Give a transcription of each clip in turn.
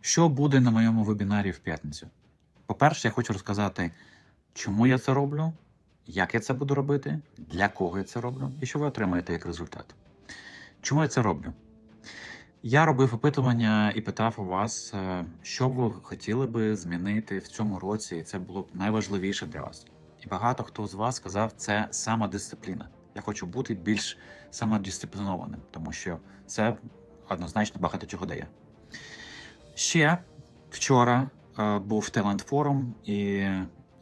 Що буде на моєму вебінарі в п'ятницю? По-перше, я хочу розказати, чому я це роблю, як я це буду робити, для кого я це роблю, і що ви отримаєте як результат. Чому я це роблю? Я робив опитування і питав у вас, е, що ви хотіли би змінити в цьому році, і це було б найважливіше для вас. І багато хто з вас сказав, це самодисципліна. Я хочу бути більш самодисциплінованим, тому що це однозначно багато чого дає. Ще вчора е, був Talent Forum, і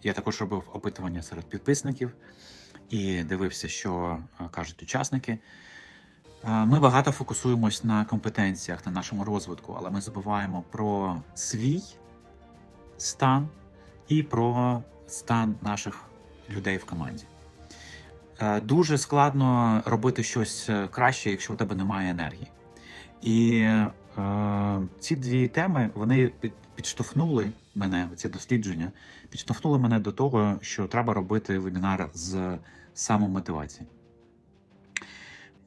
я також робив опитування серед підписників і дивився, що е, кажуть учасники. Е, Ми багато фокусуємось на компетенціях, на нашому розвитку, але ми забуваємо про свій стан і про стан наших людей в команді. Е, Дуже складно робити щось е, краще, якщо у тебе немає енергії. І е, ці дві теми вони під, підштовхнули мене, ці дослідження, підштовхнули мене до того, що треба робити вебінар з самомотивації.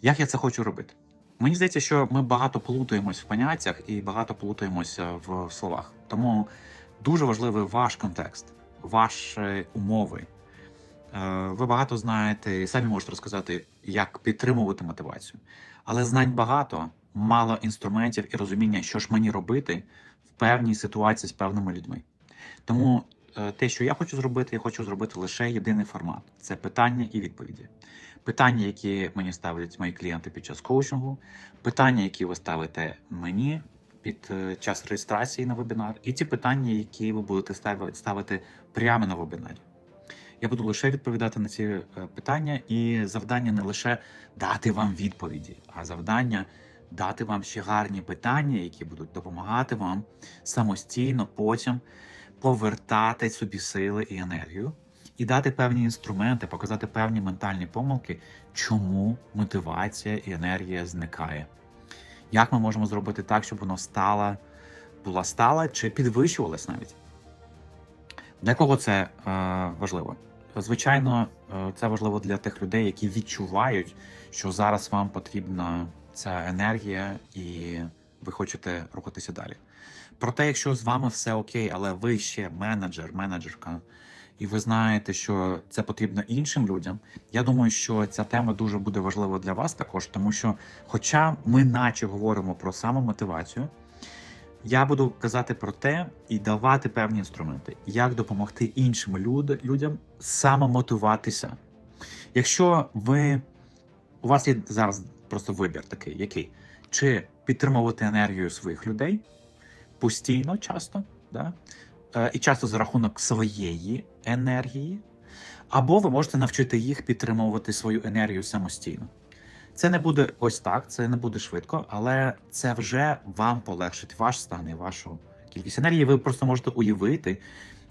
Як я це хочу робити? Мені здається, що ми багато плутаємось в поняттях і багато плутаємося в словах. Тому дуже важливий ваш контекст, ваші умови. Е, Ви багато знаєте і самі можете розказати, як підтримувати мотивацію. Але знань багато, мало інструментів і розуміння, що ж мені робити в певній ситуації з певними людьми. Тому е, те, що я хочу зробити, я хочу зробити лише єдиний формат: це питання і відповіді. Питання, які мені ставлять мої клієнти під час коучингу, питання, які ви ставите мені під е, час реєстрації на вебінар, і ті питання, які ви будете ставити, прямо на вебінарі. Я буду лише відповідати на ці е, питання, і завдання не лише дати вам відповіді, а завдання дати вам ще гарні питання, які будуть допомагати вам самостійно потім повертати собі сили і енергію, і дати певні інструменти, показати певні ментальні помилки, чому мотивація і енергія зникає. Як ми можемо зробити так, щоб воно стало, була стала чи підвищувалась навіть? Для кого це е, важливо? Звичайно, е, це важливо для тих людей, які відчувають, що зараз вам потрібна ця енергія, і ви хочете рухатися далі. Проте, якщо з вами все окей, але ви ще менеджер, менеджерка, і ви знаєте, що це потрібно іншим людям, я думаю, що ця тема дуже буде важлива для вас також, тому що, хоча ми наче говоримо про самомотивацію, я буду казати про те і давати певні інструменти, як допомогти іншим люд- людям самомотивуватися. Якщо ви у вас є зараз просто вибір такий, який чи підтримувати енергію своїх людей постійно, часто, да? е, і часто за рахунок своєї енергії, або ви можете навчити їх підтримувати свою енергію самостійно. Це не буде ось так, це не буде швидко, але це вже вам полегшить ваш стан і вашу кількість енергії. Ви просто можете уявити,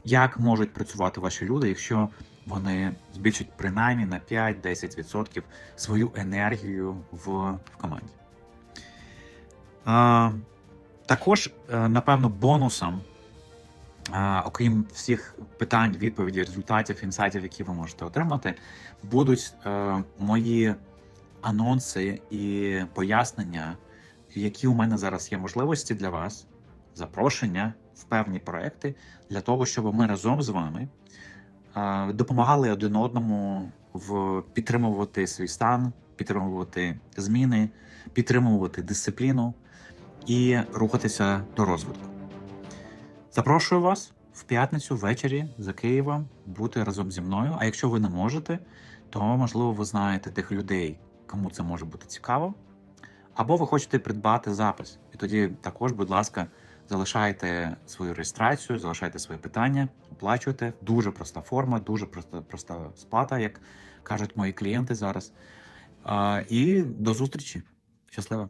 як можуть працювати ваші люди, якщо вони збільшать принаймні на 5-10% свою енергію в, в команді. А, також, е, напевно, бонусом, а, окрім всіх питань, відповідей, результатів, інсайтів, які ви можете отримати, будуть е, мої анонси і пояснення, які у мене зараз є можливості для вас, запрошення в певні проекти для того, щоб ми разом з вами допомагали один одному в підтримувати свій стан, підтримувати зміни, підтримувати дисципліну і рухатися до розвитку. Запрошую вас в п'ятницю ввечері за Києвом бути разом зі мною. А якщо ви не можете, то можливо ви знаєте тих людей, кому це може бути цікаво. Або ви хочете придбати запис. І тоді також, будь ласка, залишайте свою реєстрацію, залишайте свої питання, оплачуйте. Дуже проста форма, дуже проста, проста сплата, як кажуть мої клієнти зараз. І до зустрічі. Щасливо!